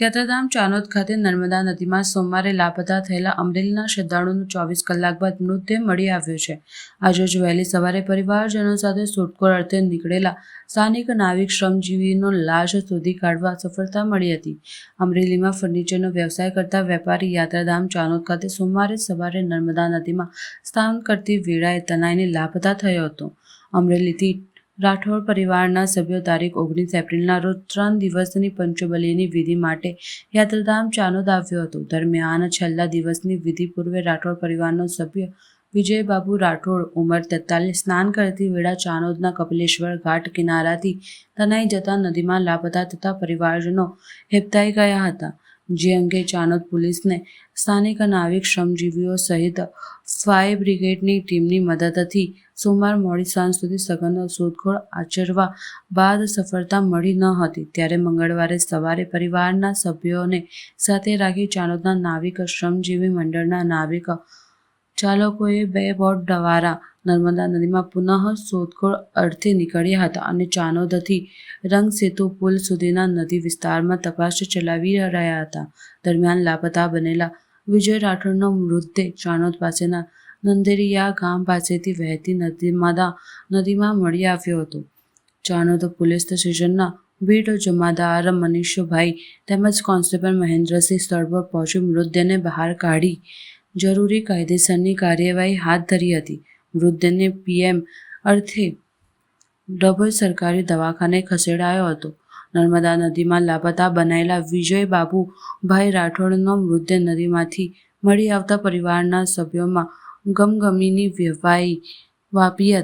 યાત્રાધામ ચાનોદ ખાતે નર્મદા નદીમાં સોમવારે લાપતા થયેલા અમરેલીના શ્રદ્ધાળુનું ચોવીસ કલાક બાદ મૃતદેહ મળી આવ્યો છે. આજે જ વહેલી સવારે પરિવારજનો સાથે શોધખોળ અર્થે નીકળેલા સ્થાનિક નાવિક શ્રમજીવીનો લાશ શોધી કાઢવા સફળતા મળી હતી. અમરેલીમાં ફર્નિચરનો વ્યવસાય કરતા વેપારી યાત્રાધામ ચાનોદ ખાતે સોમવારે સવારે નર્મદા નદીમાં સ્નાન કરતી વેળાએ તનાઈને લાપતા થયો હતો. અમરેલીથી રાઠોડ પરિવારના સભ્યો તારીખ ઓગણીસ એપ્રિલના રોજ ત્રણ દિવસની પંચબલીની વિધિ માટે યાત્રાધામ ચાનોદ આવ્યો હતો. દરમિયાન છેલ્લા દિવસની વિધિ પૂર્વે રાઠોડ પરિવારનો સભ્ય વિજયબાબુ રાઠોડ ઉંમર તેતાલીસ, સ્નાન કરતી વેળા ચાનોદના કપિલેશ્વર ઘાટ કિનારાથી તનાઈ જતા નદીમાં લાપતા થતા પરિવારજનો હેબતાઈ ગયા હતા. જે અંગે ચાનોદ પોલીસને સ્થાનિક નાવિક શ્રમજીવીઓ સહિત ફાયર બ્રિગેડની ટીમની મદદથી સોમવાર મોડી સાંજ સુધી સઘન શોધખોળ આચરવા બાદ સફળતા મળી ન હતી. ત્યારે મંગળવારે સવારે પરિવારના સભ્યોને સાથે રાખી ચાનોદના નાવિક શ્રમજીવી મંડળના નાવિક ચાલકોએ બે બોટ દ્વારા નર્મદા નદીમાં પુનઃ શોધખોળ અર્થે નીકળ્યા હતા અને ચાનોદથી રંગસેતુ પુલ સુધીના નદી વિસ્તારમાં તપાસ ચલાવી રહ્યા હતા. દરમિયાન લાપતા બનેલા વિજય રાઠોડનો મૃતદેહ ચાણોદ પાસેના નંદેરિયા ગામ પાસેથી વહેતી નદીમાં નદીમાં મળી આવ્યો હતો. ચાણોદ પોલીસ સ્ટેશનના બીટ જમાદાર મનીષભાઈ તેમજ કોન્સ્ટેબલ મહેન્દ્રસિંહ સ્થળ પર પહોંચી મૃતદેહને બહાર કાઢી જરૂરી કાયદેસરની કાર્યવાહી હાથ ધરી હતી. વૃદ્ધને પીએમ અર્થે ડભોઈ સરકારી દવાખાને ખસેડાયો હતો. નર્મદા નદીમાં લાપતા બનાયેલા વિજય બાબુભાઈ રાઠોડનો મૃતદેહ નદીમાંથી મળી આવતા પરિવારના સભ્યોમાં ગમગમીની વેવાઈ વાપી હતી.